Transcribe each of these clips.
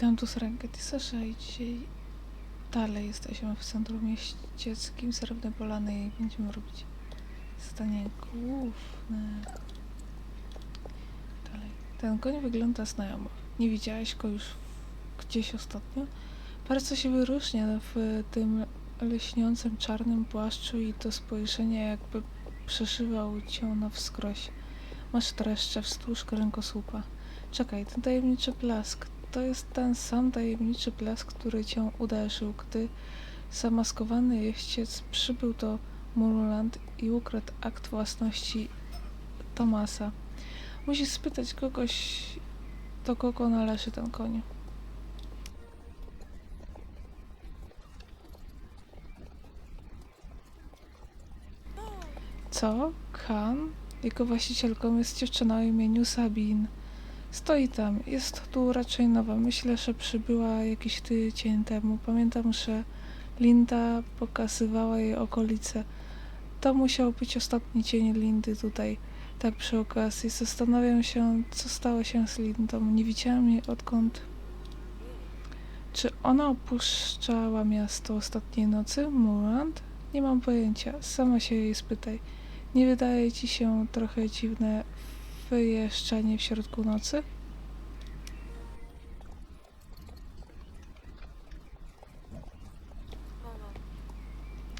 Witam tu Srenkę Tisasza i dzisiaj dalej jesteśmy w centrum mieścieckim Srebrnej Polany i będziemy robić zadanie główne. Dalej. Ten koń wygląda znajomo. Nie widziałeś go już gdzieś ostatnio? Bardzo się wyróżnia w tym lśniącym czarnym płaszczu i to spojrzenie jakby przeszywał cię na wskroś. Masz dreszcze wzdłuż kręgosłupa. Czekaj, ten tajemniczy blask. To jest ten sam tajemniczy blask, który cię uderzył, gdy zamaskowany jeździec przybył do Muruland i ukradł akt własności Tomasa. Musisz spytać kogoś, do kogo należy ten koń. Co? Khan? Jego właścicielką jest dziewczyna o imieniu Sabin. Stoi tam. Jest tu raczej nowa. Myślę, że przybyła jakiś tydzień temu. Pamiętam, że Linda pokazywała jej okolice. To musiał być ostatni dzień Lindy tutaj. Tak przy okazji. Zastanawiam się, co stało się z Lindą. Nie widziałam jej odkąd... Czy ona opuszczała miasto ostatniej nocy? Murand? Nie mam pojęcia. Sama się jej spytaj. Nie wydaje ci się trochę dziwne wyjeżdżanie w środku nocy?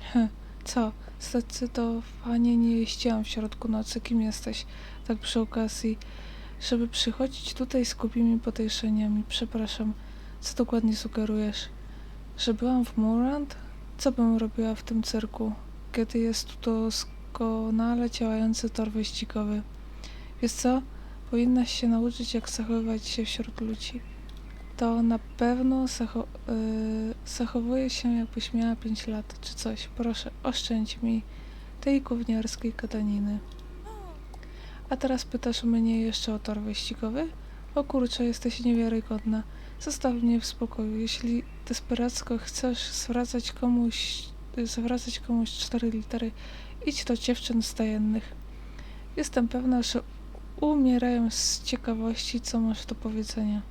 Heh, co? Zdecydowanie nie jeździłam w środku nocy. Kim jesteś? Tak przy okazji. Żeby przychodzić tutaj z głupimi podejrzeniami. Przepraszam, co dokładnie sugerujesz? Że byłam w Murand? Co bym robiła w tym cyrku, kiedy jest tu doskonale działający tor wyścigowy? Wiesz co? Powinnaś się nauczyć, jak zachowywać się wśród ludzi. To na pewno zacho yy, zachowuje się, jakbyś miała 5 lat, czy coś. Proszę, oszczędź mi tej gówniarskiej gadaniny. A teraz pytasz mnie jeszcze o tor wyścigowy? O kurczę, jesteś niewiarygodna. Zostaw mnie w spokoju. Jeśli desperacko chcesz zwracać komuś, zwracać komuś cztery litery, idź do dziewczyn stajennych. Jestem pewna, że umierają z ciekawości, co masz do powiedzenia.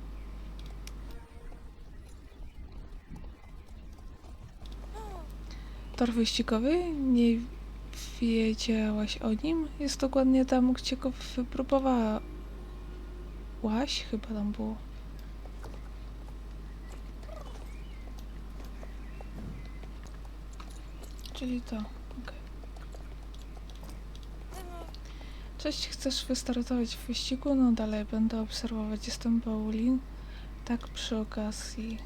Tor wyścigowy? Nie wiedziałaś o nim? Jest dokładnie tam, gdzie go wypróbowałaś. Chyba tam było. Czyli to. okej. Cześć, chcesz wystartować w wyścigu? No dalej, będę obserwować. Jestem Paulin. Tak przy okazji.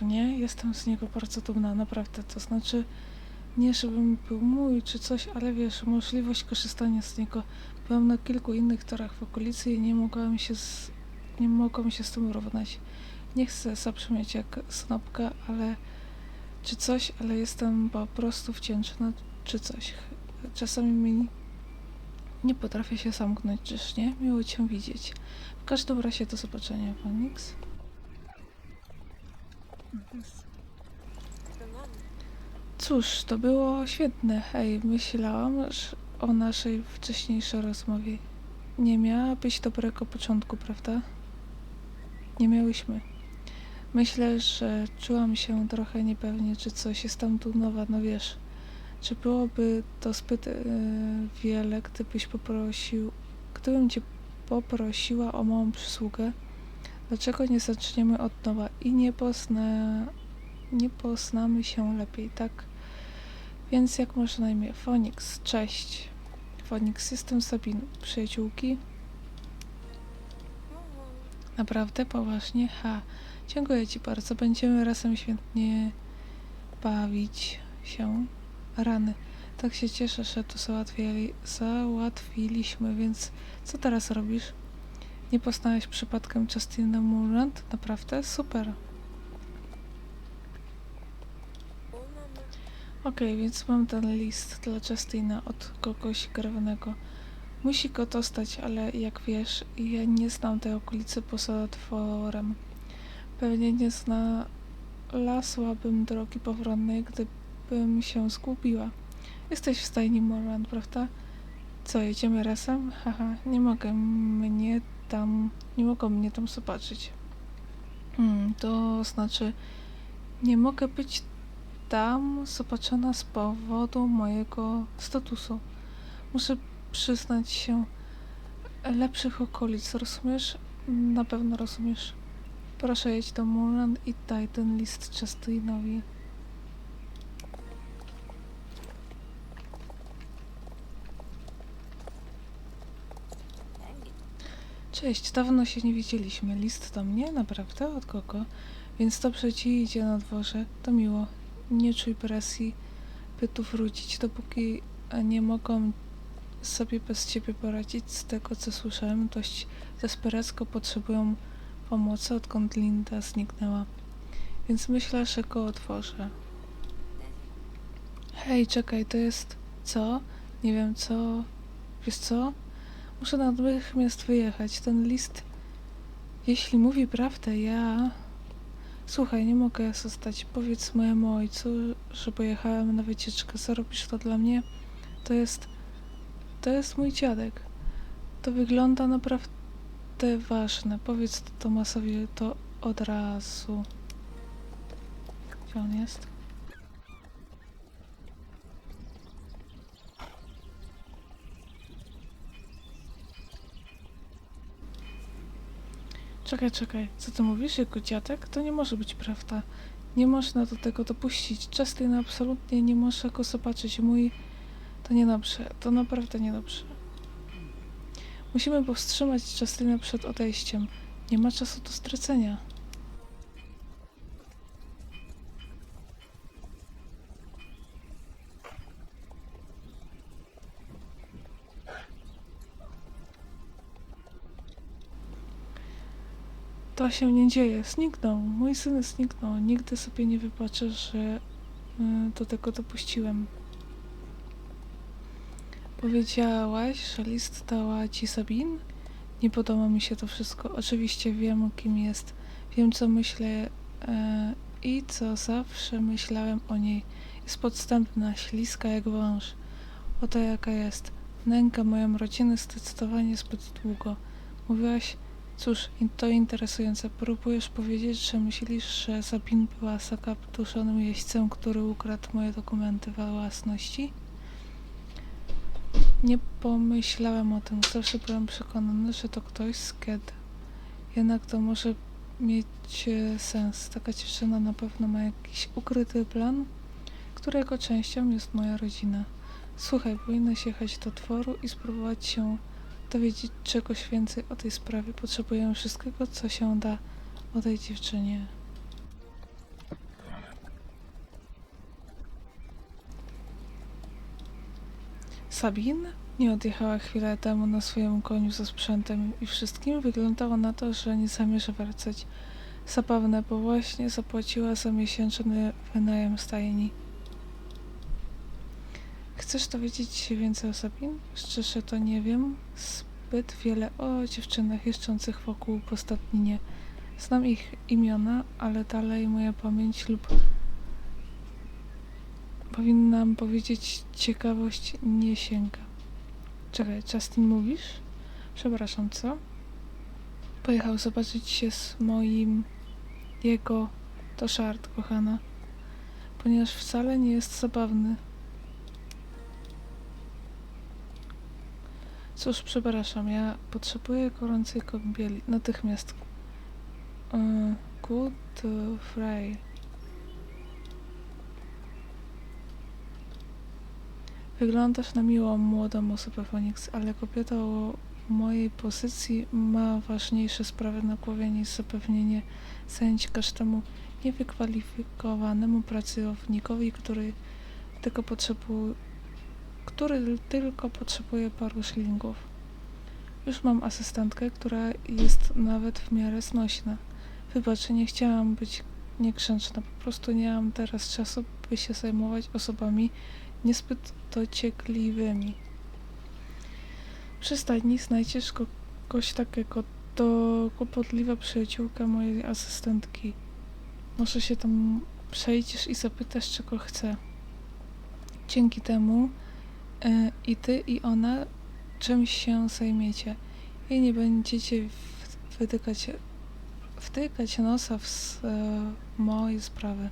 Świetny tor, nie? Jestem z niego bardzo dumna, naprawdę. To znaczy, nie żebym był mój czy coś, ale wiesz, możliwość korzystania z niego. Byłam na kilku innych torach w okolicy i nie mogłam się z, nie mogłam się z tym równać. Nie chcę zabrzmieć jak snopka, ale czy coś, ale jestem po prostu wdzięczna, czy coś. Czasami mi nie potrafię się zamknąć, czyż nie? Miło cię widzieć. W każdym razie do zobaczenia, Fonix. Cóż, to było świetne. Hej, myślałam że o naszej wcześniejszej rozmowie. Nie miałabyś dobrego początku, prawda? Nie miałyśmy. Myślę, że czułam się trochę niepewnie, czy coś jest tam tu nowa, no wiesz. Czy byłoby to zbyt e, wiele, gdybyś poprosił, gdybym cię poprosiła o małą przysługę? Dlaczego nie zaczniemy od nowa i nie pozna, nie poznamy się lepiej, tak? Więc jak masz na imię? Fonix, cześć. Fonix, jestem Sabin. Przyjaciółki? Naprawdę? Poważnie? Ha. Dziękuję ci bardzo. Będziemy razem świetnie bawić się. Rany. Tak się cieszę, że to załatwili, załatwiliśmy, więc co teraz robisz? Nie poznałeś przypadkiem Justiny Murland? Naprawdę? Super. Ok, więc mam ten list dla Justina od kogoś krewnego. Musi go dostać, ale jak wiesz, ja nie znam tej okolicy poza dworem. Pewnie nie znalazłabym drogi powrotnej, gdybym się zgubiła. Jesteś w stajni Morland, prawda? Co, jedziemy razem? Haha, nie mogę. Mnie tam, nie mogą mnie tam zobaczyć. Hmm, to znaczy, nie mogę być tam zobaczona z powodu mojego statusu. Muszę przyznać się lepszych okolic, rozumiesz? Na pewno rozumiesz. Proszę jedź do Muran i daj ten list Justinowi. Cześć, dawno się nie widzieliśmy. List do mnie? Naprawdę? Od kogo? Więc dobrze ci idzie na dworze. To miło. Nie czuj presji, by tu wrócić, dopóki nie mogą sobie bez ciebie poradzić. Z tego, co słyszałem, dość desperacko potrzebują pomocy, odkąd Linda zniknęła. Więc myślę, że go otworzę. Hej, czekaj, to jest... Co? Nie wiem, co... Wiesz co? Muszę natychmiast wyjechać. Ten list... Jeśli mówi prawdę, ja... Słuchaj, nie mogę zostać. Powiedz mojemu ojcu, że pojechałem na wycieczkę. Zarobisz to dla mnie? To jest... To jest mój dziadek. To wygląda naprawdę ważne. Powiedz Tomasowi to od razu. Gdzie on jest? Czekaj, czekaj. Co ty mówisz? Jego dziadek? To nie może być prawda. Nie można do tego dopuścić. Justin absolutnie nie może go zobaczyć. Mój... To niedobrze. To naprawdę niedobrze. Musimy powstrzymać Justina przed odejściem. Nie ma czasu do stracenia. To się nie dzieje. Zniknął. Mój syn zniknął. Nigdy sobie nie wybaczę, że y, do tego dopuściłem. Powiedziałaś, że list dała ci Sabin? Nie podoba mi się to wszystko. Oczywiście wiem, kim jest. Wiem, co myślę e, i co zawsze myślałem o niej. Jest podstępna, śliska jak wąż. Oto jaka jest. Nęka moją rodzinę zdecydowanie zbyt długo. Mówiłaś, cóż, to interesujące. Próbujesz powiedzieć, że myślisz, że Sabin była zakaptuszonym jeźdźcem, który ukradł moje dokumenty własności? Nie pomyślałem o tym. Zawsze byłem przekonany, że to ktoś z Ked. Jednak to może mieć e, sens. Taka dziewczyna na pewno ma jakiś ukryty plan, którego częścią jest moja rodzina. Słuchaj, powinnaś jechać do dworu i spróbować się dowiedzieć czegoś więcej o tej sprawie. Potrzebuję wszystkiego, co się da o tej dziewczynie. Sabin nie odjechała chwilę temu na swoim koniu ze sprzętem i wszystkim. Wyglądało na to, że nie zamierza wracać. Zabawne, bo właśnie zapłaciła za miesięczny wynajem stajni. Chcesz dowiedzieć się więcej o Sabin? Szczerze to nie wiem. Zbyt wiele o dziewczynach jeżdżących wokół po stadninie. Znam ich imiona, ale dalej moja pamięć lub powinnam powiedzieć ciekawość nie sięga. Czekaj, Justin mówisz? Przepraszam, co? Pojechał zobaczyć się z moim... jego... To kochana. Ponieważ wcale nie jest zabawny. Cóż, przepraszam, ja potrzebuję gorącej kąpieli. Natychmiast. Yy, good Fry. Wyglądasz na miłą, młodą osobę, Fonix, ale kobieta o mojej pozycji ma ważniejsze sprawy na głowie niż zapewnienie zajęć każdemu niewykwalifikowanemu pracownikowi, który tylko potrzebuje który tylko potrzebuje paru szylingów. Już mam asystentkę, która jest nawet w miarę znośna. Wybacz, nie chciałam być niegrzeczna. Po prostu nie mam teraz czasu, by się zajmować osobami niezbyt dociekliwymi. Przestań, znajdziesz kogoś takiego. To kłopotliwa przyjaciółka mojej asystentki. Może się tam przejdziesz i zapytasz, czego chce. Dzięki temu i ty, i ona czymś się zajmiecie i nie będziecie wtykać nosa w e, moje sprawy.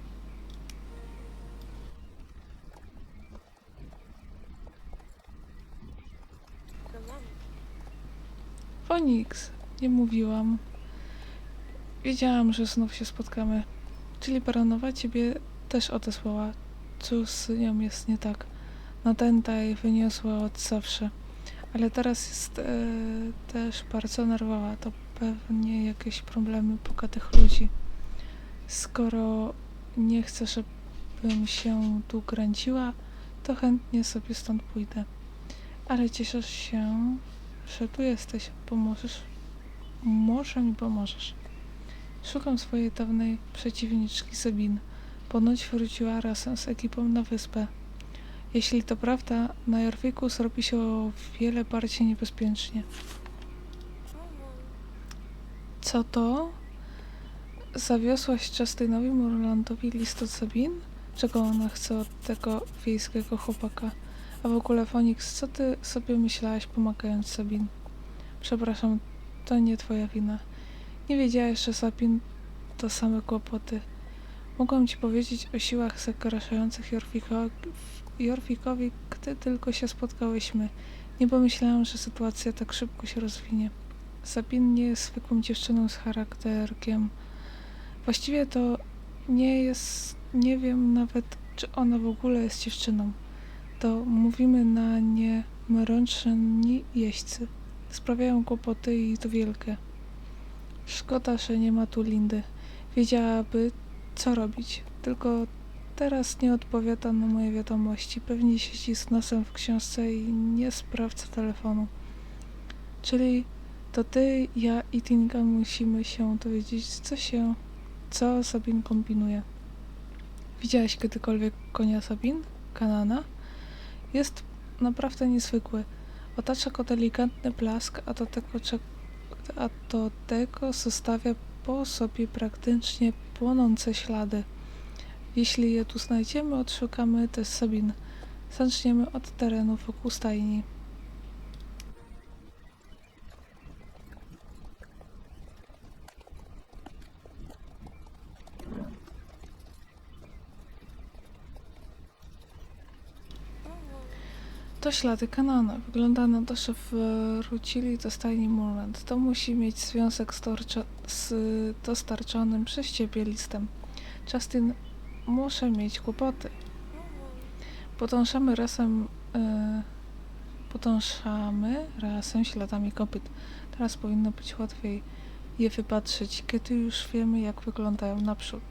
Mam. Fonix, nie mówiłam. Wiedziałam, że znów się spotkamy. Czyli Baronowa ciebie też odesłała. Cóż z nią jest nie tak? Natęta jej wyniosła od zawsze. Ale teraz jest e, też bardzo nerwowa. To pewnie jakieś problemy bogatych ludzi. Skoro nie chce, żebym się tu kręciła, to chętnie sobie stąd pójdę. Ale cieszę się, że tu jesteś. Pomożesz? Może mi pomożesz. Szukam swojej dawnej przeciwniczki Sabin. Ponoć wróciła razem z ekipą na wyspę. Jeśli to prawda, na Jorwiku zrobi się o wiele bardziej niebezpiecznie. Co to? Zawiosłaś Justynowi Murlandowi list od Sabin? Czego ona chce od tego wiejskiego chłopaka? A w ogóle, Fonix, co ty sobie myślałaś pomagając Sabin? Przepraszam, to nie twoja wina. Nie wiedziałeś, że Sabin to same kłopoty. Mogłam ci powiedzieć o siłach zagrażających Jorwiko- Jorwikowi, gdy tylko się spotkałyśmy. Nie pomyślałam, że sytuacja tak szybko się rozwinie. Sabin nie jest zwykłą dziewczyną z charakterkiem. Właściwie to nie jest, nie wiem nawet, czy ona w ogóle jest dziewczyną. To mówimy na nie mrączeni jeźdźcy. Sprawiają kłopoty i to wielkie. Szkoda, że nie ma tu Lindy. Wiedziałaby, co robić. Tylko teraz nie odpowiada na moje wiadomości. Pewnie siedzi z nosem w książce i nie sprawdza telefonu. Czyli to ty, ja i Tinka musimy się dowiedzieć, co się, co Sabin kombinuje. Widziałaś kiedykolwiek konia Sabin? Kanana? Jest naprawdę niezwykły. Otacza go delikatny blask, a do tego, a do tego zostawia po sobie praktycznie płonące ślady. Jeśli je tu znajdziemy, odszukamy też Sabin. Zaczniemy od terenu wokół stajni. To ślady Kanana. Wygląda na to, że wrócili do stajni Moorland. To musi mieć związek z, z dostarczonym przez ciebie listem. Justin, muszę mieć kłopoty. Podążamy razem. E, podążamy razem śladami kopyt. Teraz powinno być łatwiej je wypatrzyć, kiedy już wiemy, jak wyglądają naprzód.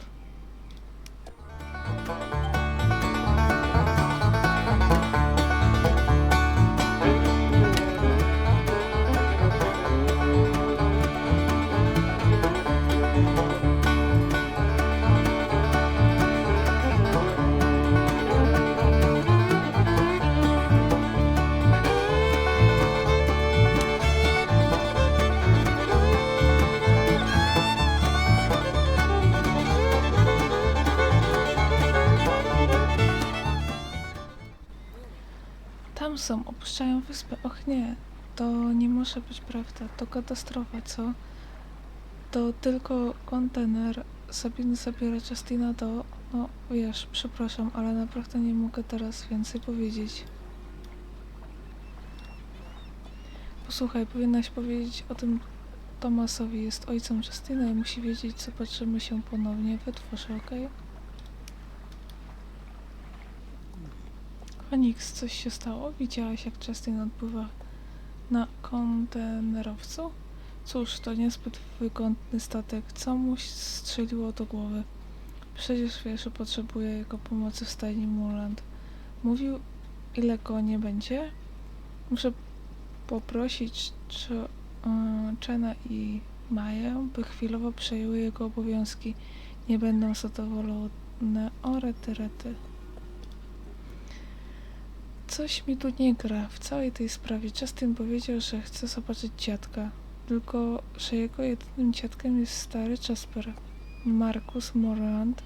Opuszczają wyspę. Och nie, to nie może być prawda. To katastrofa, co? To tylko kontener. Sabiny zabiera Justina do... No wiesz, przepraszam, ale naprawdę nie mogę teraz więcej powiedzieć. Posłuchaj, powinnaś powiedzieć o tym Tomasowi. Jest ojcem Justina i musi wiedzieć, zobaczymy się ponownie we dworze, okej? Fonix, coś się stało? Widziałaś, jak Justin odpływa na kontenerowcu? Cóż, to niezbyt wygodny statek. Co mu strzeliło do głowy? Przecież wiesz, że potrzebuje jego pomocy w stajni Moorland. Mówił, ile go nie będzie? Muszę poprosić Ch- yy, Chena i Maję, by chwilowo przejęły jego obowiązki. nie będą zadowolone. O, rety, rety. Coś mi tu nie gra w całej tej sprawie. Justin powiedział, że chce zobaczyć dziadka. Tylko, że jego jedynym dziadkiem jest stary Jasper. Marcus Morland,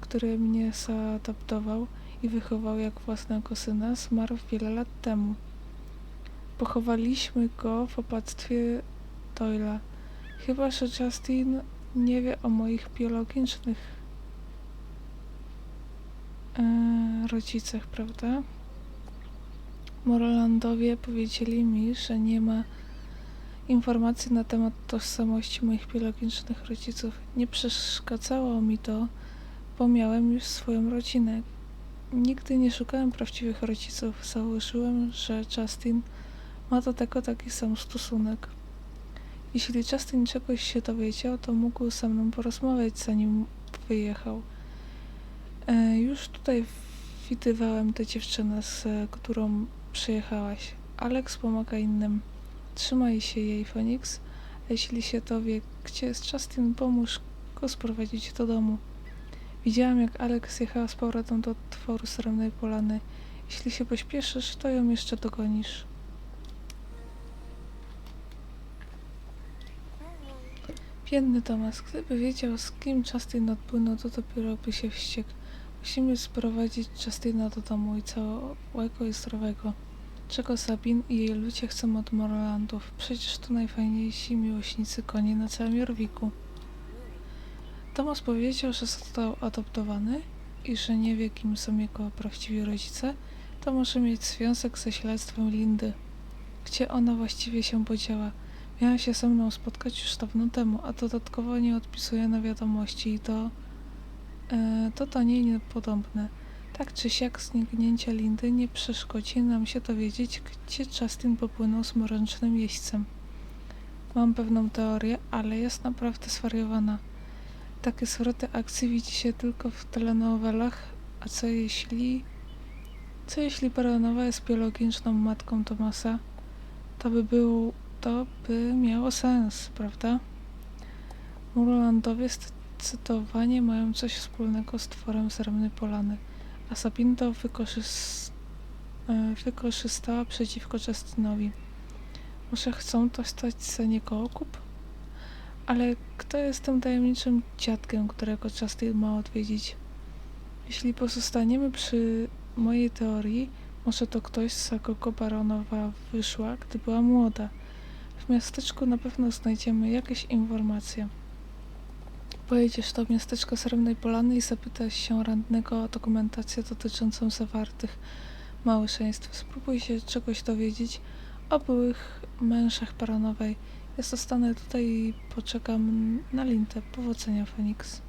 który mnie zaadoptował i wychował jak własnego syna, zmarł wiele lat temu. Pochowaliśmy go w opactwie Doyla. Chyba, że Justin nie wie o moich biologicznych e, rodzicach, prawda? Morlandowie powiedzieli mi, że nie ma informacji na temat tożsamości moich biologicznych rodziców. Nie przeszkadzało mi to, bo miałem już swoją rodzinę. Nigdy nie szukałem prawdziwych rodziców. Założyłem, że Justin ma do tego taki sam stosunek. Jeśli Justin czegoś się dowiedział, to mógł ze mną porozmawiać, zanim wyjechał. E, już tutaj widywałem tę dziewczynę, z którą przyjechałaś. Alex pomaga innym. Trzymaj się jej. A jeśli się dowie, gdzie jest Justin, pomóż go sprowadzić do domu. Widziałam, jak Alex jechała z powrotem do tworu Srebrnej Polany. Jeśli się pośpieszysz, to ją jeszcze dogonisz. Biedny Tomas, gdyby wiedział, z kim Justin odpłynął, to dopiero by się wściekł. Musimy sprowadzić Justina do domu i całego i zdrowego. Czego Sabin i jej ludzie chcą od Morlandów? Przecież to najfajniejsi miłośnicy koni na całym Jorwiku. Tomas powiedział, że został adoptowany i że nie wie, kim są jego prawdziwi rodzice. To może mieć związek ze śledztwem Lindy. Gdzie ona właściwie się podziała? Miała się ze mną spotkać już dawno temu, a dodatkowo nie odpisuje na wiadomości i to... E, to do niej niepodobne. Tak czy siak zniknięcie Lindy nie przeszkodzi nam się dowiedzieć, gdzie Justin popłynął z moręcznym jeźdźcem. Mam pewną teorię, ale jest naprawdę zwariowana. Takie zwroty akcji widzi się tylko w telenowelach, a co jeśli... Co jeśli Baronowa jest biologiczną matką Tomasa? To by był... to by miało sens, prawda? Murlandowie zdecydowanie mają coś wspólnego z tworem Srebrnej Polany, a Sabin to wykorzys- e, wykorzystała przeciwko Justinowi. Może chcą dostać za niego okup? Ale kto jest tym tajemniczym dziadkiem, którego Justin ma odwiedzić? Jeśli pozostaniemy przy mojej teorii, może to ktoś, za kogo baronowa wyszła, gdy była młoda. W miasteczku na pewno znajdziemy jakieś informacje. Pojedziesz do miasteczka Srebrnej Polany i zapytasz się radnego o dokumentację dotyczącą zawartych małżeństw. Spróbuj się czegoś dowiedzieć o byłych mężach baronowej. Ja zostanę tutaj i poczekam na lintę. Powodzenia, Phoenix.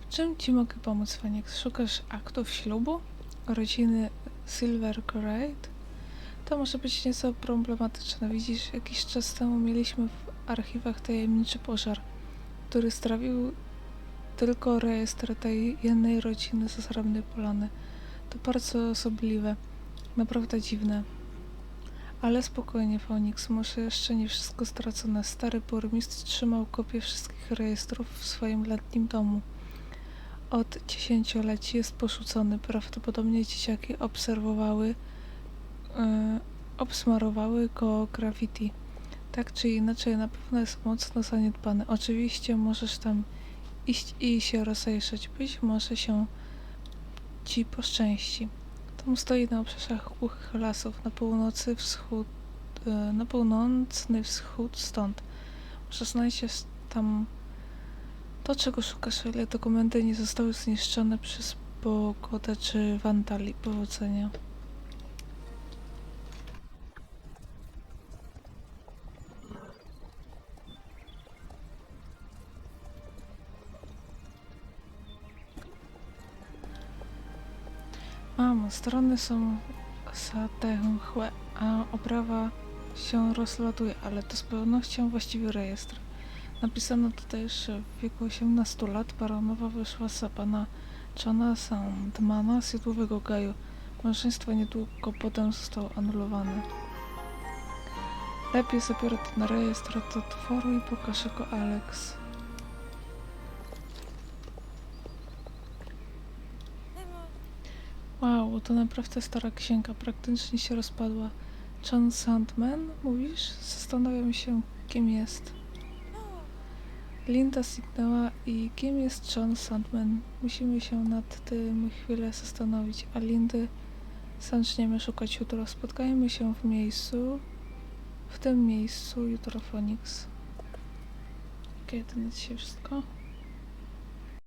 W czym ci mogę pomóc, Phoenix? Szukasz aktów ślubu? Rodziny Silver Corrade? To może być nieco problematyczne. Widzisz, jakiś czas temu mieliśmy w archiwach tajemniczy pożar, który strawił tylko rejestr tej jednej rodziny ze Srebrnej Polany. To bardzo osobliwe. Naprawdę dziwne. Ale spokojnie, Fonix, może jeszcze nie wszystko stracone. Stary burmistrz trzymał kopię wszystkich rejestrów w swoim letnim domu. Od dziesięcioleci jest porzucony. Prawdopodobnie dzieciaki obserwowały, obsmarowały go graffiti. Tak czy inaczej, na pewno jest mocno zaniedbany. Oczywiście możesz tam iść i się rozejrzeć. Być może się ci poszczęści. Dom stoi na obszarach głuchych lasów, na północy wschód, e, na północny wschód stąd. Może znajdziesz tam to, czego szukasz, ile dokumenty nie zostały zniszczone przez pogodę czy wandali. Powodzenia. Strony są zatęchłe, a oprawa się rozlatuje, ale to z pewnością właściwy rejestr. Napisano tutaj, że w wieku 18 lat baronowa wyszła za pana Johna Sandmana z Jadłowego Gaju. Małżeństwo niedługo potem zostało anulowane. Lepiej zabiorę ten rejestr od otworu i pokażę go Alex. Wow, to naprawdę stara księga, praktycznie się rozpadła. John Sandman, mówisz? Zastanawiam się, kim jest. Linda zniknęła i kim jest John Sandman? Musimy się nad tym chwilę zastanowić, a Lindy zaczniemy szukać jutro. Spotkajmy się w miejscu, w tym miejscu jutro Phoenix. Okej, to na dzisiaj wszystko.